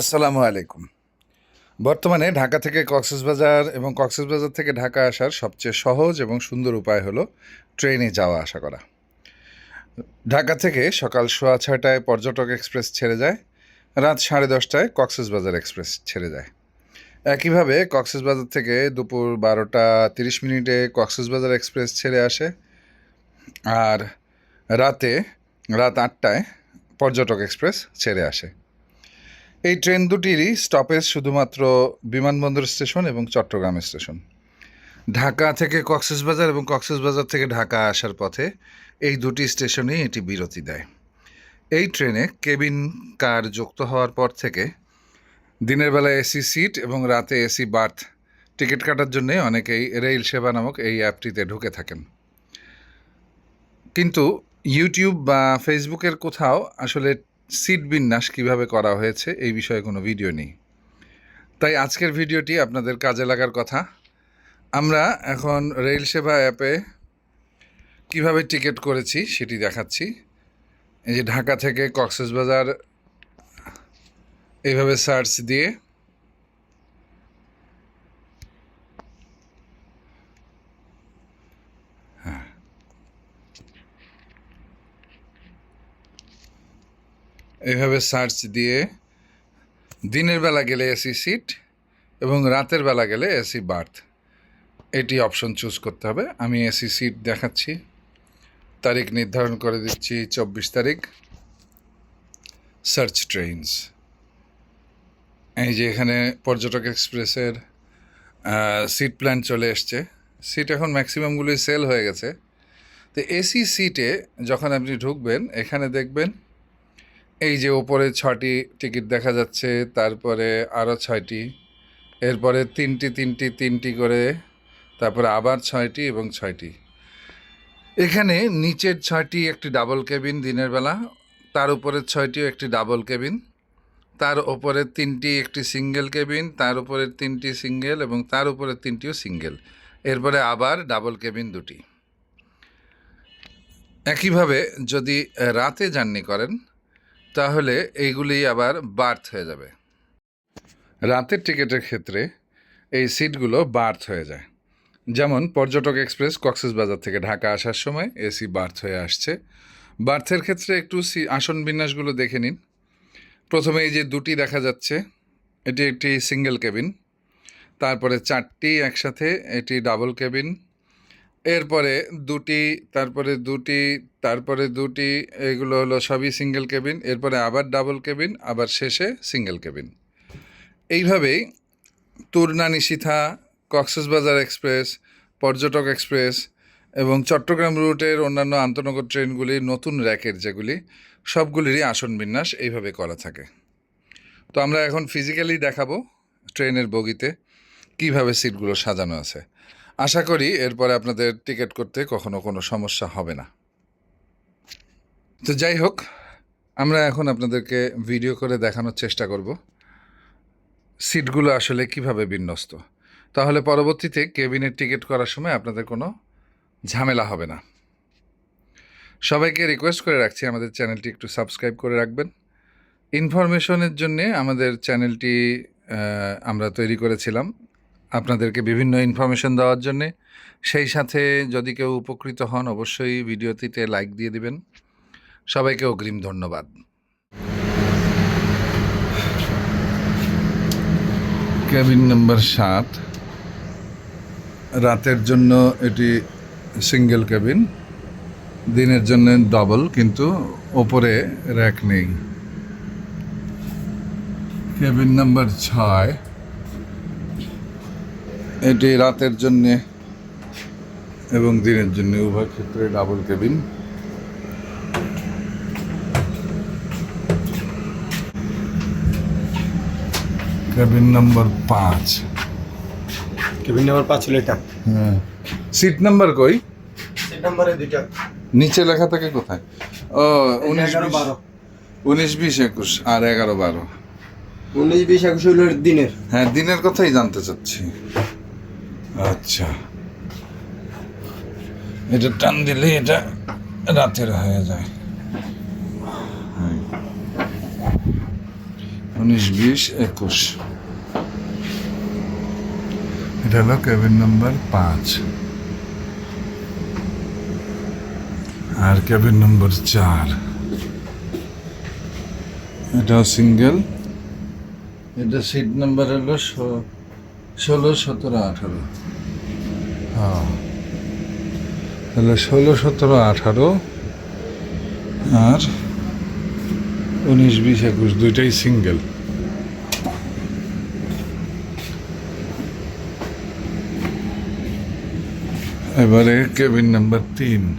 আসসালামু আলাইকুম। বর্তমানে ঢাকা থেকে কক্সবাজার এবং কক্সবাজার থেকে ঢাকা আসার সবচেয়ে সহজ এবং সুন্দর উপায় হলো ট্রেনে যাওয়া আসা করা। ঢাকা থেকে সকাল সোয়া ছয়টায় পর্যটক এক্সপ্রেস ছেড়ে যায়, রাত সাড়ে দশটায় কক্সবাজার এক্সপ্রেস ছেড়ে যায়। একইভাবে কক্সবাজার থেকে দুপুর বারোটা তিরিশ মিনিটে কক্সবাজার এক্সপ্রেস ছেড়ে আসে আর রাতে রাত আটটায় পর্যটক এক্সপ্রেস ছেড়ে আসে। এই ট্রেন দুটিরই স্টপেজ শুধুমাত্র বিমানবন্দর স্টেশন এবং চট্টগ্রাম স্টেশন। ঢাকা থেকে কক্সবাজার এবং কক্সবাজার থেকে ঢাকা আসার পথে এই দুটি স্টেশনেই এটি বিরতি দেয়। এই ট্রেনে কেবিন, কার যুক্ত হওয়ার পর থেকে দিনের বেলা এসি সিট এবং রাতে এসি বার্থ টিকিট কাটার জন্য অনেকেই রেল সেবা নামক এই অ্যাপটিতে ঢুকে থাকেন। কিন্তু ইউটিউব বা ফেসবুকের কোথাও আসলে সিট বিন্যাস কীভাবে করা হয়েছে এই বিষয়ে কোনো ভিডিও নেই। তাই আজকের ভিডিওটি আপনাদের কাজে লাগার কথা। আমরা এখন রেল সেবা অ্যাপে কীভাবে টিকিট করেছি সেটি দেখাচ্ছি। এই যে ঢাকা থেকে কক্সেসবাজার এইভাবে সার্চ দিয়ে এইভাবে সার্চ দিয়ে দিনের বেলা গেলে এসি সিট এবং রাতের বেলা গেলে এসি বার্থ এটি অপশন চুজ করতে হবে। আমি এসি সিট দেখাচ্ছি। তারিখ নির্ধারণ করে দিচ্ছি চব্বিশ তারিখ। সার্চ ট্রেনস এই যে এখানে পর্যটক এক্সপ্রেসের সিট প্ল্যান চলে এসছে। সিট এখন ম্যাক্সিমামগুলোই সেল হয়ে গেছে। তো এসি সিটে যখন আপনি ঢুকবেন, এখানে দেখবেন এই যে ওপরে ছটি টিকিট দেখা যাচ্ছে, তারপরে আরও ছয়টি। এরপরে তিনটি তিনটি তিনটি করে, তারপরে আবার ছয়টি এবং ছয়টি। এখানে নিচের ছয়টি একটি ডাবল কেবিন দিনের বেলা, তার উপরের ছয়টিও একটি ডাবল কেবিন তার ওপরের তিনটি একটি সিঙ্গেল কেবিন তার উপরের তিনটি সিঙ্গেল এবং তার উপরে তিনটিও সিঙ্গেল এরপরে আবার ডাবল কেবিন দুটি। একইভাবে যদি রাতে জার্নি করেন তাহলে এইগুলি আবার বার্থ হয়ে যাবে। রাতের টিকিটের ক্ষেত্রে এই সিটগুলো বার্থ হয়ে যায়। যেমন পর্যটক এক্সপ্রেস কক্সবাজার থেকে ঢাকা আসার সময় এসি বার্থ হয়ে আসছে। বার্থের ক্ষেত্রে একটু সি, আসন বিন্যাসগুলো দেখে নিন। প্রথমে এই যে দুটি দেখা যাচ্ছে, এটি একটি সিঙ্গেল কেবিন তারপরে চারটি একসাথে, এটি ডাবল কেবিন এরপরে দুটি, তারপরে দুটি তারপরে দুটি, এগুলো হলো সবই সিঙ্গেল কেবিন এরপরে আবার ডাবল কেবিন আবার শেষে সিঙ্গেল কেবিন এইভাবেই তুরনা, নিশিথা কক্সবাজার এক্সপ্রেস, পর্যটক এক্সপ্রেস এবং চট্টগ্রাম রুটের অন্যান্য আন্তনগর ট্রেনগুলির নতুন র্যাকের যেগুলি, সবগুলিরই আসন বিন্যাস এইভাবে করা থাকে। তো আমরা এখন ফিজিক্যালি দেখাবো ট্রেনের বগিতে কীভাবে সিটগুলো সাজানো আছে। আশা করি এরপরে আপনাদের টিকিট করতে কখনো কোনো সমস্যা হবে না। তো যাই হোক, আমরা এখন আপনাদেরকে ভিডিও করে দেখানোর চেষ্টা করব। সিটগুলো আসলে কীভাবে বিন্যস্ত? তাহলে পরবর্তীতে কেবিনের টিকিট করার সময় আপনাদের কোনো ঝামেলা হবে না। সবাইকে রিকোয়েস্ট করে রাখছি, আমাদের চ্যানেলটি একটু সাবস্ক্রাইব করে রাখবেন। ইনফরমেশনের জন্যে আমাদের চ্যানেলটি আমরা তৈরি করেছিলাম। আপনাদেরকে বিভিন্ন ইনফরমেশন দেওয়ার জন্যে। সেই সাথে যদি কেউ উপকৃত হন, অবশ্যই ভিডিওটিতে লাইক দিয়ে দিবেন। সবাইকে অগ্রিম ধন্যবাদ। কেবিন নম্বর সাত। রাতের জন্য এটি সিঙ্গেল কেবিন দিনের জন্য ডবল কিন্তু ওপরে র্যাক নেই। কেবিন নাম্বার ছয়। এটি রাতের জন্যে এবং দিনের জন্য উভয় ক্ষেত্রে ডাবল কেবিন। কেবিন নম্বর পাঁচ। কেবিন নাম্বার পাঁচ হলো এটা। হ্যাঁ। সিট নাম্বার কই? সিট নাম্বারে দুইটা। নিচে লেখা থাকে কোথায়? ও উনিশ বারো। উনিশ বিশ একুশ আর এগারো বারো। উনিশ বিশ একুশ হইল দিনের। হ্যাঁ দিনের কথাই জানতে চাচ্ছি। আচ্ছা। এটা টান দিলে এটা রাতের হয়ে যায়। হ্যাঁ। উনিশ বিশ একুশ। এটা হলো কেবিন নাম্বার পাঁচ। আর কেবিন নম্বর চার। এটাও সিঙ্গেল। এটা সিট নাম্বার হলো ষোলো, সতেরো, আঠারো। হ্যাঁ। তাহলে ষোলো, সতেরো, আঠারো আর উনিশ, বিশ, একুশ, দুইটাই সিঙ্গেল। এবারে কেবিন নাম্বার তিন।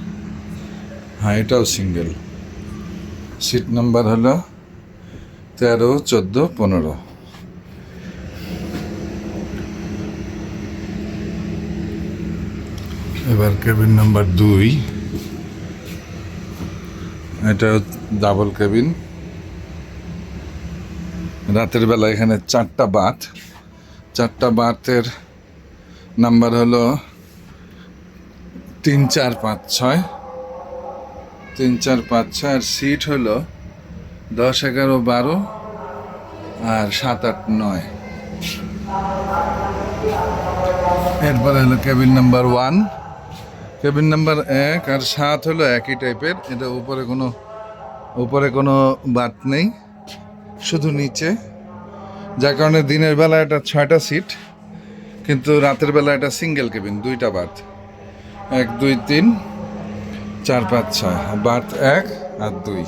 হ্যাঁ এটাও সিঙ্গেল। সিট নাম্বার হলো তেরো, চোদ্দ, পনেরো। এবার কেবিন নাম্বার দুই। এটা ডাবল কেবিন রাতের বেলা এখানে চারটা বাথ চারটা বাথের নাম্বার হলো তিন চার পাঁচ ছয়। তিন চার পাঁচ ছয় আর সিট হলো দশ এগারো বারো আর সাত আট নয়। এরপরে হলো cabin number one cabin number এক আর সাত হলো একই টাইপের। এটা উপরে কোনো উপরে কোনো বাত নেই। শুধু নিচে। যার কারণে দিনের বেলা এটা ছয়টা সিট, কিন্তু রাতের বেলা এটা সিঙ্গেল কেবিন, দুইটা বাথ এক, দুই, তিন, চার, পাঁচ, ছয়। বাথ এক আর দুই।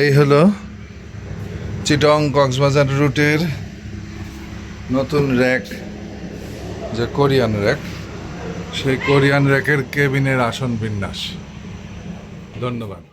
এই হলো চিটং কক্সবাজার রুটের নতুন র্যাক। যে কোরিয়ান র্যাক সেই কোরিয়ান র্যাকের কেবিনের আসন বিন্যাস। ধন্যবাদ।